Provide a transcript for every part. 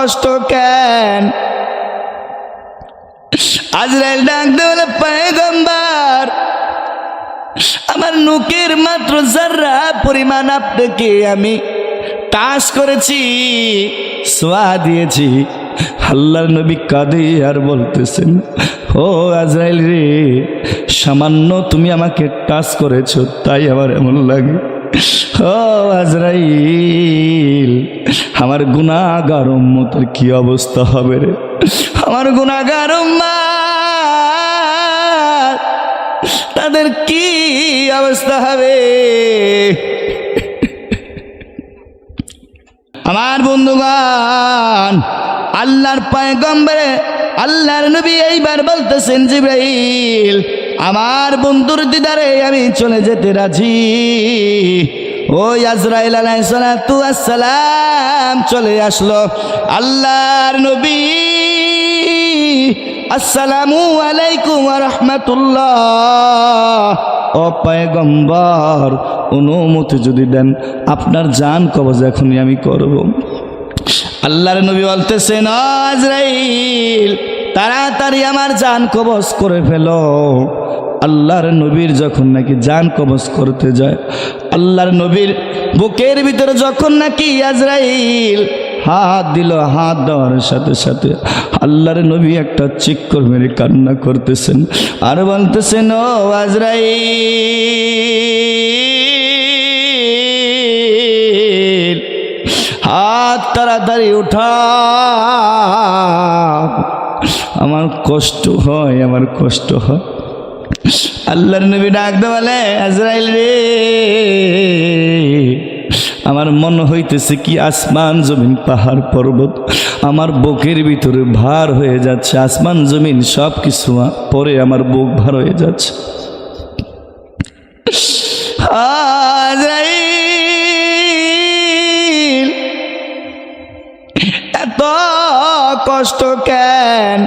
কষ্ট কেন? আজরাইল ডাক দেওয়ালে পায়গম্বার, আমার নুকের মাত্র যার্রা পরিমাণ আপনাকে আমি টাস করেছি, সোয়া দিয়েছি। আল্লাহর নবী কাঁদে আর বলতেছেন, ও আজরাইল রে, সামান্য তুমি আমাকে টাচ করেছ, তাই আমার এমন লাগে। ও আজরাইল আমার গুণাগার উম্মতের কি অবস্থা হবে রে? আমার গুণাগার তাদের কি অবস্থা হবে? আমার বন্ধুগান আল্লাহর পায়গম্বরে, আল্লাহর নবী এইবার বলতেছেন, জিব্রাইল, আমার বন্ধুর দিদারে আমি চলে যেতে রাজি। ওই আজরাইল আসসালাম চলে আসলো আল্লাহর নবী। আসসালামু আলাইকুম রহমতুল্লাহ। ও পয়গম্বর, অনুমতি যদি দেন, আপনার জান কবজ এখনই আমি করব। আল্লাহর নবী বলতেছেন, "ও আজরাইল তাড়াতাড়ি আমার জান কবজ করে ফেলো। আল্লাহর নবীর যখন নাকি জান কবজ করতে যায়, আল্লাহর নবীর বুকের ভিতরে যখন নাকি আজরাইল হাত দিল, হাত দেওয়ার সাথে সাথে আল্লাহর নবী একটা চিক্কর মেরে কান্না করতেছেন আর বলতেছেন, ও আজরাইল, হাত তাড়াতাড়ি উঠা আমার কষ্ট হয়, আমার কষ্ট হয়। আল্লাহর নবী ডাক দেওয়ালে আজরাইল রে, আমার মনে হইতেছে কি আসমান জমিন পাহাড় পর্বত। আমার বুকের ভিতরে ভার হয়ে যাচ্ছে, আসমান জমিন সব কিছু পরে আমার বুক ভার হয়ে যাচ্ছে। এত কষ্ট কেন?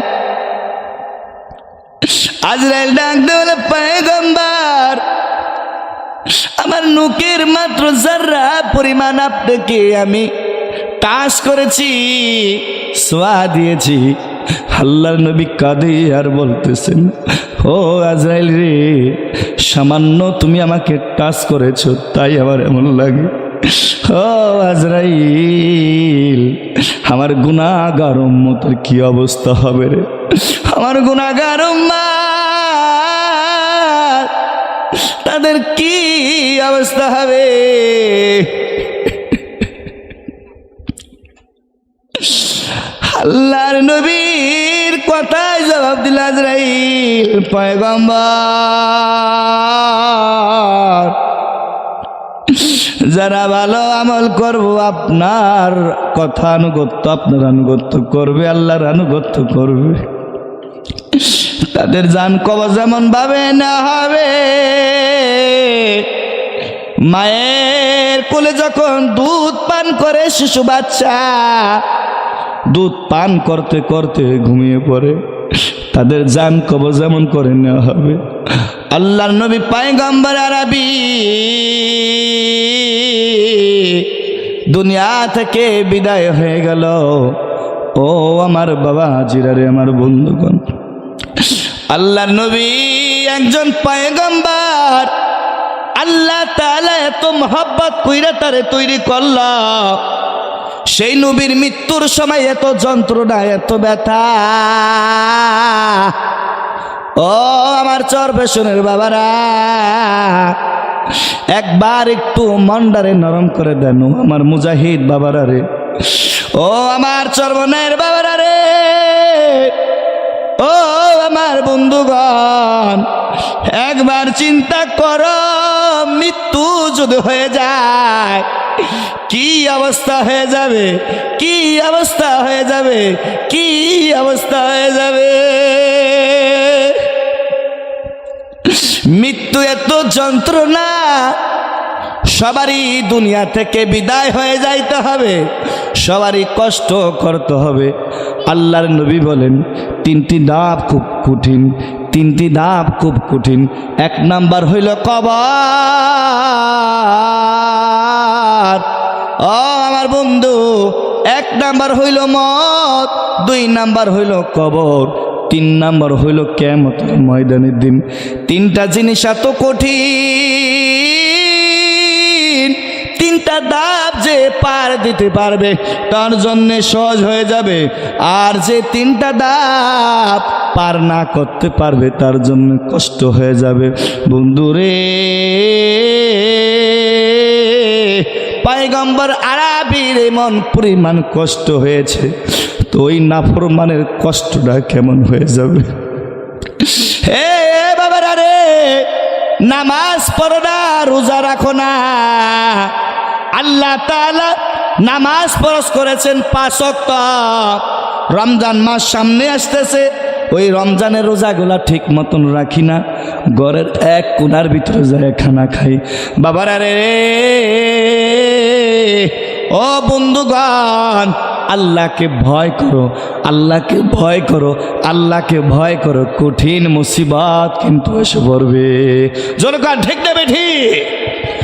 আজরাইল ডাক দেওয়ালে পায়গম্বার, আমার নুকের মাত্র যার্রা পরিমাণ আপনাকে আমি টাস করেছি, সোয়া দিয়েছি। আল্লাহর নবী কাঁদে আর বলতেছেন, ও আজরাইল রে, সামান্য তুমি আমাকে টাচ করেছ, তাই আমার এমন লাগে। ও আজরাইল, আমার গুণাগার উম্মতের কি অবস্থা হবে রে? আমার গুণাগার উম্মার তাদের কি অবস্থা হবে? আল্লাহর নবীর কথায় জবাব দিল আজরাইল, পয়গম্বর। যারা ভালো আমল করব, আপনার কথা আনুগত্য, আপনার আনুগত্য করবে, আল্লাহর আনুগত্য করবে। তাদের যান কবজ যেমন ভাবে না হবে। মায়ের কোলে যখন দুধ পান করে শিশু বাচ্চা, দুধ পান করতে করতে ঘুমিয়ে পড়ে। তাদের যান কবজ যেমন করে নেওয়া হবে। আল্লাহর নবী পায়গম্বর আরবি দুনিয়া থেকে বিদায় হয়ে গেল। ও আমার বাবা, জিরারে আমার বন্ধুগণ। আল্লাহর নবী একজন পায়গম্বার। আল্লাহ তাআলা এত মহব্বত কইরা তারে তৈরি করলা। সেই নবীর মৃত্যুর সময় এত যন্ত্রণা, এত ব্যথা। ও আমার চরবেশনের বাবারা, একবার একটু মন্ডারে নরম করে দেন আমার মুজাহিদ বাবারা রে। ও আমার চর্বনের বাবারা রে। ও আমার বন্ধুগণ, একবার চিন্তা করো, মৃত্যু যদি হয়ে যায়, কি অবস্থা হয়ে যাবে? কি অবস্থা হয়ে যাবে? কি অবস্থা হয়ে যাবে? মৃত্যু এত যন্ত্রণা, সবারই দুনিয়া থেকে বিদায় হয়ে যাইতে হবে। সবারই কষ্ট করতে হবে। আল্লাহর নবী বলেন, তিনটি ধাপ খুব কঠিন, তিনটি ধাপ খুব কঠিন। এক নাম্বার হইল কবর। ও আমার বন্ধু, এক নাম্বার হইল মত দুই নাম্বার হইল কবর, তিন নাম্বার হইল কেমতের ময়দানের দিন। তিনটা জিনিস এত কঠিন, তিনটা দাব যে পার দিতে পারবে, তার জন্য সহজ হয়ে যাবে। আর যে তিনটা দাব পার না করতে পারবে, তার জন্য কষ্ট হয়ে যাবে। বন্ধুরে, পায়গম্বর আরাবির এমন পরিমাণ কষ্ট হয়েছে, তো ওই নাফরমানের কষ্টটা কেমন হয়ে যাবে? হে বাবারা রে, নামাজ পড়ো না, রোজা রাখো না। আল্লাহ নামাজ ফরজ করেছেন পাঁচ রমজান মাস সামনে আসতেছে, ওই রমজানের রোজাগুলা ঠিক মতন রাখি না। ঘরের এক কোনার ভিতরে যায় খানা খাই। বাবারা রে, ও বন্ধুগণ, আল্লাহকে ভয় করো, আল্লাহকে ভয় করো, আল্লাহকে ভয় করো, কঠিন মুসিবত কিন্তু এসে পড়বে। জনগণ, ঠিক নেবে ঠিক